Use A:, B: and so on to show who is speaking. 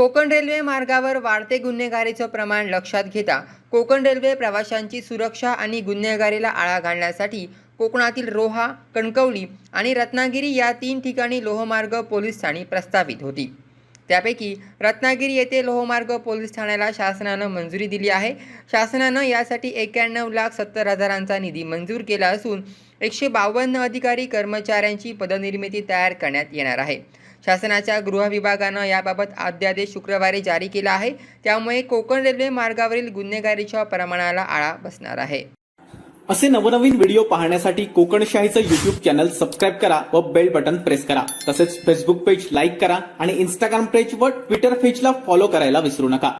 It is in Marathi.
A: कोकण रेल्वे मार्गावर वाढते गुन्हेगारीचं प्रमाण लक्षात घेता कोकण रेल्वे प्रवाशांची सुरक्षा आणि गुन्हेगारीला आळा घालण्यासाठी कोकणातील रोहा कणकवली आणि रत्नागिरी या तीन ठिकाणी लोहमार्ग पोलीस ठाणी प्रस्तावित होती. त्यापैकी रत्नागिरी येथे लोहमार्ग पोलीस ठाण्याला शासनानं मंजुरी दिली आहे. शासनानं यासाठी एक्क्याण्णव लाख सत्तर हजारांचा निधी मंजूर केला असून एकशे बावन्न अधिकारी कर्मचाऱ्यांची पदनिर्मिती तयार करण्यात येणार आहे. शासनाच्या गृह विभागानं याबाबत अध्यादेश शुक्रवारी जारी केला आहे. त्यामुळे कोकण रेल्वे मार्गावरील गुन्हेगारीच्या प्रमाणाला आळा बसणार आहे.
B: असे नवनवीन व्हिडिओ पाहण्यासाठी कोकणशाहीचं युट्यूब चॅनल सबस्क्राईब करा व बेल बटन प्रेस करा. तसेच फेसबुक पेज लाईक करा आणि इंस्टाग्राम पेज व ट्विटर पेजला फॉलो करायला विसरू नका.